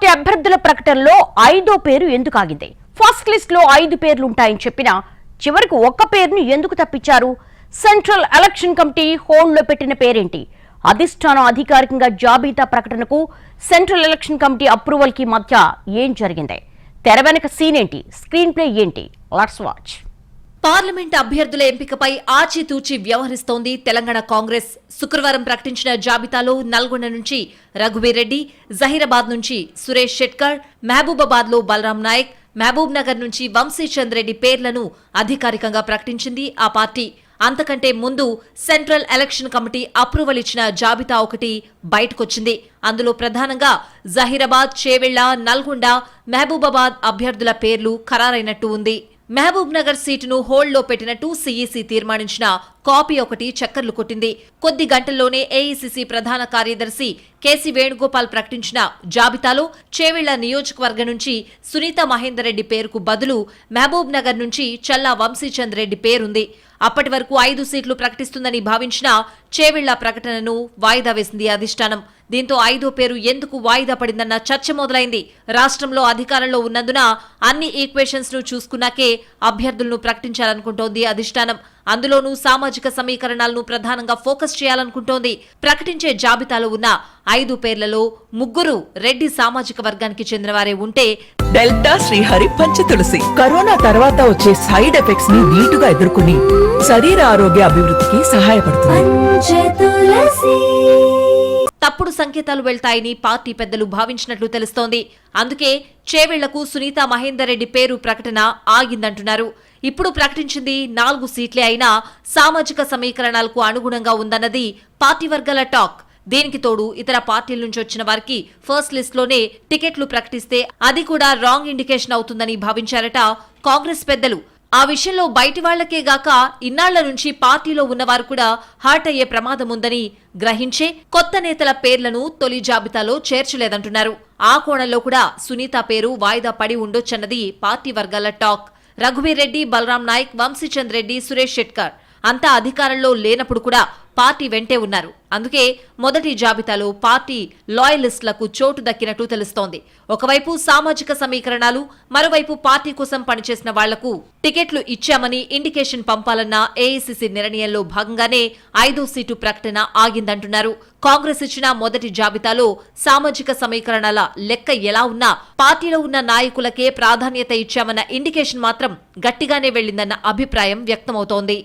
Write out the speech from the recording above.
Party అభ్యర్థుల ప్రకటనలో ఐదో పేరు ఎందుకు ఆగింది? ఫస్ట్ లిస్ట్లో ఐదు పేర్లు ఉంటాయని చెప్పినా చివరికి ఒక్క పేరును ఎందుకు తప్పించారు? సెంట్రల్ ఎలక్షన్ కమిటీ హోల్డ్లో పెట్టిన పేరేంటి? అధిష్టానం అధికారికంగా జాబితా ప్రకటనకు సెంట్రల్ ఎలక్షన్ కమిటీ అప్రూవల్కి మధ్య ఏం జరిగింది? తెర వెనక సీన్ ఏంటి? స్క్రీన్ ప్లే ఏంటి? లెట్స్ వాచ్ పార్లమెంట్ అభ్యర్థుల ఎంపికపై ఆచితూచి వ్యవహరిస్తోంది తెలంగాణ కాంగ్రెస్. శుక్రవారం ప్రకటించిన జాబితాలో నల్గొండ నుంచి రఘువీరెడ్డి జహీరాబాద్ నుంచి సురేష్ షెట్కర్ మహబూబాబాద్లో బలరాం నాయక్ మహబూబ్ నగర్ నుంచి వంశీచంద్ రెడ్డి పేర్లను అధికారికంగా ప్రకటించింది ఆ పార్టీ. అంతకంటే ముందు సెంట్రల్ ఎలక్షన్ కమిటీ అప్రూవల్ ఇచ్చిన జాబితా ఒకటి బయటకొచ్చింది. అందులో ప్రధానంగా జహీరాబాద్ చేవెళ్ళ నల్గొండ మహబూబాబాద్ అభ్యర్థుల పేర్లు ఖరారైనట్టు ఉంది. మహబూబ్ నగర్ సీటును హోల్డ్లో పెట్టినట్టు సీఈసీ తీర్మానించిన కాపీ ఒకటి చక్కర్లు కొట్టింది. కొద్ది గంటల్లోనే ఏఐసిసి ప్రధాన కార్యదర్శి కేసీ వేణుగోపాల్ ప్రకటించిన జాబితాలో చేవెళ్ళ నియోజకవర్గం నుంచి సునీత మహేందర్ రెడ్డి పేరుకు బదులు మహబూబ్ నగర్ నుంచి చల్లా వంశీచంద్ రెడ్డి పేరుంది. అప్పటి వరకు ఐదు సీట్లు ప్రకటిస్తుందని భావించిన చేవెళ్ళ ప్రకటనను వాయిదా వేసింది అధిష్టానం. దీంతో ఐదో పేరు ఎందుకు వాయిదా పడిందన్న చర్చ మొదలైంది. రాష్ట్రంలో అధికారంలో ఉన్నందున అన్ని ఈక్వేషన్స్ను చూసుకున్నాకే అభ్యర్థులను ప్రకటించాలనుకుంటోంది అధిష్టానం. అందులోనూ సామాజిక సమీకరణాలను ప్రధానంగా ఫోకస్ చేయాలనుకుంటోంది. ప్రకటించే జాబితాలో ఉన్న ఐదు పేర్లలో ముగ్గురు రెడ్డి సామాజిక వర్గానికి చెందినవారే ఉంటే డెల్టా శ్రీహరి పంచ తులసి. కరోనా తర్వాత వచ్చే సైడ్ ఎఫెక్ట్స్ని నీటుగా ఎదుర్కొని శరీర ఆరోగ్య అభివృద్ధికి సహాయపడుతుంది తప్పుడు సంకేతాలు వెళ్తాయని పార్టీ పెద్దలు భావించినట్లు తెలుస్తోంది. అందుకే చేవెళ్ళకు సునీత మహేందర్ రెడ్డి పేరు ప్రకటన ఆగిందంటున్నారు. ఇప్పుడు ప్రకటించింది నాలుగు సీట్లే అయినా సామాజిక సమీకరణాలకు అనుగుణంగా ఉందన్నది పార్టీ వర్గాల టాక్. దీనికి తోడు ఇతర పార్టీల నుంచి వచ్చిన వారికి ఫస్ట్ లిస్ట్లోనే టికెట్లు ప్రకటిస్తే అది కూడా రాంగ్ ఇండికేషన్ అవుతుందని భావించారట కాంగ్రెస్ పెద్దలు. ఆ విషయంలో బయటి వాళ్ళకే గాక ఇన్నాళ్ళ నుంచి పార్టీలో ఉన్నవారు కూడా హార్ట్ అయ్యే ప్రమాదం ఉందని గ్రహించే కొత్త నేతల పేర్లను తొలి జాబితాలో చేర్చలేదంటున్నారు. ఆ కోణంలో కూడా సునీత పేరు వాయిదా పడి ఉండొచ్చన్నది పార్టీ వర్గాల టాక్. రఘువీర్ రెడ్డి బలరాం నాయక్ వంశీచంద్ రెడ్డి సురేష్ షెట్కర్ అంతా అధికారంలో లేనప్పుడు కూడా పార్టీ వెంటే ఉన్నారు. అందుకే మొదటి జాబితాలో పార్టీ లాయలిస్టులకు చోటు దక్కినట్టు తెలుస్తోంది. ఒకవైపు సామాజిక సమీకరణాలు మరోవైపు పార్టీ కోసం పనిచేసిన వాళ్ళకు టికెట్లు ఇచ్చామని ఇండికేషన్ పంపాలన్న ఏఐసీసీ నిర్ణయంలో భాగంగానే ఐదో సీటు ప్రకటన ఆగిందంటున్నారు. కాంగ్రెస్ ఇచ్చిన మొదటి జాబితాలో సామాజిక సమీకరణాల లెక్క ఎలా ఉన్నా పార్టీలో ఉన్న నాయకులకే ప్రాధాన్యత ఇచ్చామన్న ఇండికేషన్ మాత్రం గట్టిగానే వెళ్ళిందన్న అభిప్రాయం వ్యక్తమవుతోంది.